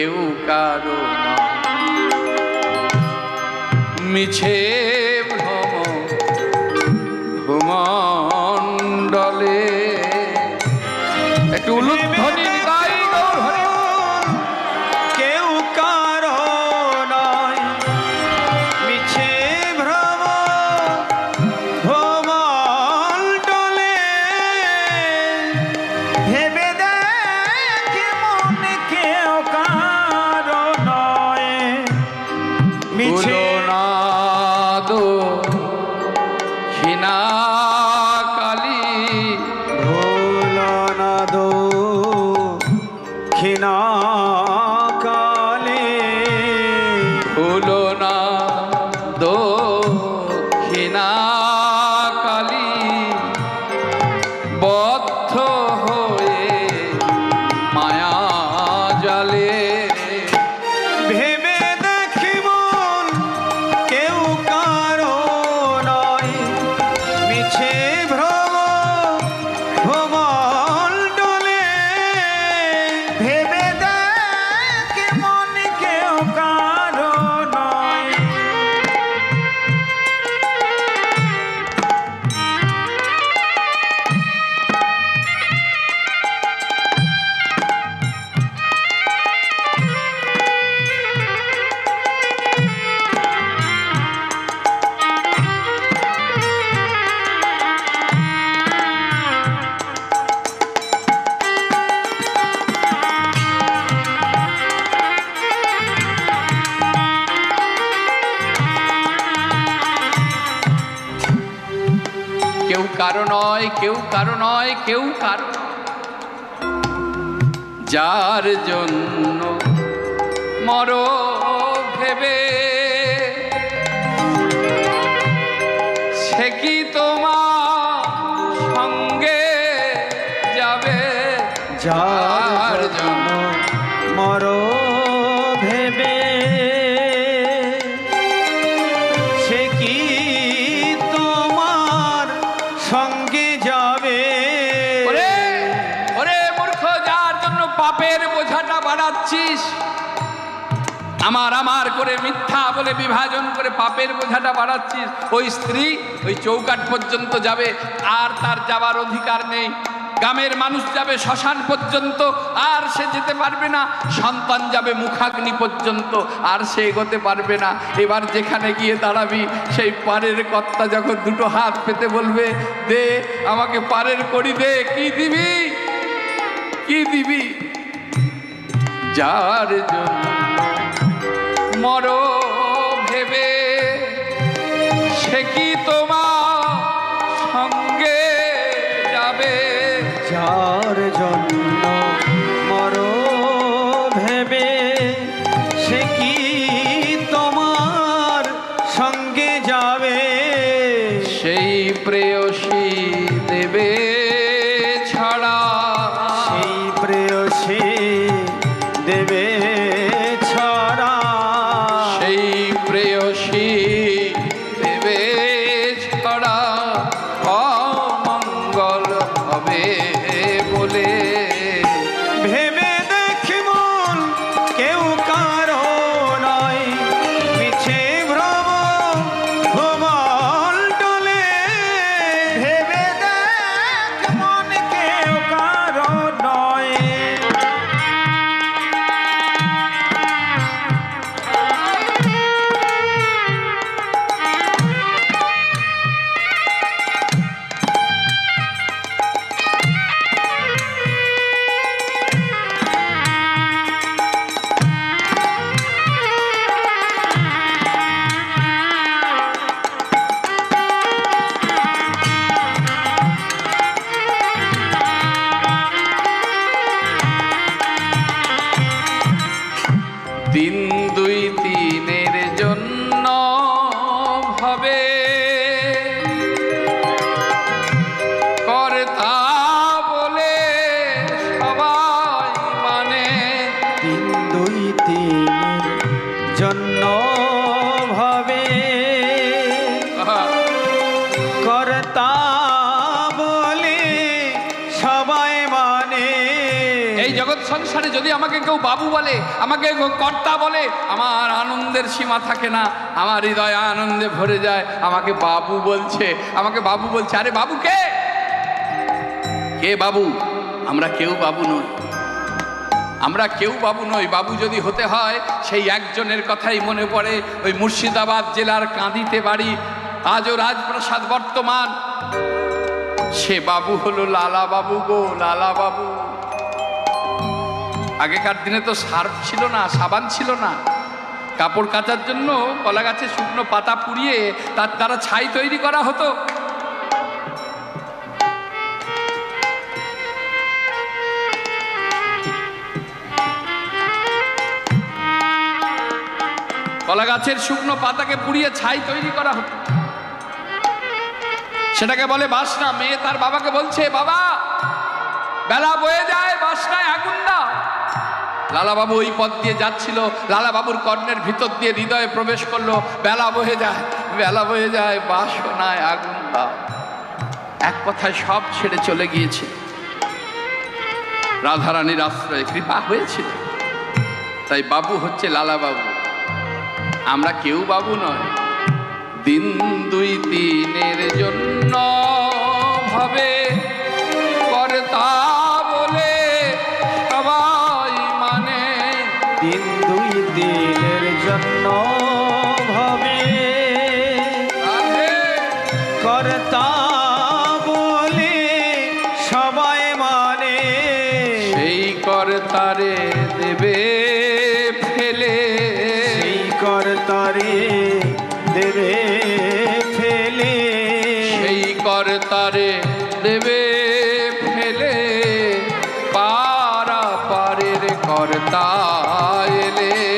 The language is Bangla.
কেউ কারও। মিছে ভ্রম ভূমণ্ডলে একটু উলুধ্বনি ক্ষীণা কালী। খিনা ক্ষীণা ভুলো না দো কালী কেউ কারও নয়, কেউ কারও নয়, কেউ কারও যার জন্য মর ভেবে সে কি তোমার সঙ্গে যাবে? যার আমার আমার করে মিথ্যা বলে বিভাজন করে পাপের বোঝাটা বাড়াচ্ছিস। ওই স্ত্রী ওই চৌকাট পর্যন্ত যাবে, আর তার যাবার অধিকার নেই। গ্রামের মানুষ যাবে শ্মশান পর্যন্ত, আর সে যেতে পারবে না। সন্তান যাবে মুখাগ্নি পর্যন্ত, আর সে এগোতে পারবে না। এবার যেখানে গিয়ে দাঁড়াবি, সেই পারের কর্তা যখন দুটো হাত পেতে বলবে, দে, আমাকে পারের করি দে, কি দিবি? কি দিবি? যার জন্য মর ভেবে সে কি প্রেয়সী। জন্য ভাবে কর্তা বলে সবাই মানে। এই জগৎ সংসারে যদি আমাকে কেউ বাবু বলে আমাকে কর্তা বলে আমার আনন্দের সীমা থাকে না আমার হৃদয় আনন্দে ভরে যায়। আমাকে বাবু বলছে আমাকে বাবু বলছে আরে বাবু কে? কে বাবু? আমরা কেউ বাবু নই। আমরা কেউ বাবু নই, বাবু যদি হতে হয়, সেই একজনের কথাই মনে পড়ে। ওই মুর্শিদাবাদ জেলার কাঁদিতে বাড়ি, আজও রাজপ্রাসাদ বর্তমান। সে বাবু হলো লালা বাবু গো, লালা বাবু। আগেকার দিনে তো সার্ফ ছিল না, সাবান ছিল না। কাপড় কাচার জন্য কলা গাছে শুকনো পাতা পুড়িয়ে তার দ্বারা ছাই তৈরি করা হতো। কলা গাছের শুকনো পাতাকে পুড়িয়ে ছাই তৈরি করা হতো সেটাকে বলে বাসনা। মেয়ে তার বাবাকে বলছে, বাবা, বেলা বয়ে যায়, বাসনায় আগুন দাও। লালাবাবু ওই পথ দিয়ে যাচ্ছিল। লালাবাবুর কর্ণের ভিতর দিয়ে হৃদয়ে প্রবেশ করল। বেলা বয়ে যায়, বেলা বয়ে যায়, বাসনায় আগুন দাও। এক কথায় সব ছেড়ে চলে গিয়েছে। রাধারানীর আশ্রয়ে কৃপা হয়েছিল। তাই বাবু হচ্ছে লালাবাবু। আমরা কেউ বাবু নয়। দিন দুই দিনের জন্য ভাবে কর্তা বলে সবাই মানে। দিন দুই দিনের জন্য ভবে কর্তা বলে সবাই মানে। সেই কর্তারে দেবে তারে দেবে ফেলে। সেই কর্তারে দেবে ফেলে পারা পারের কর্তা এলে।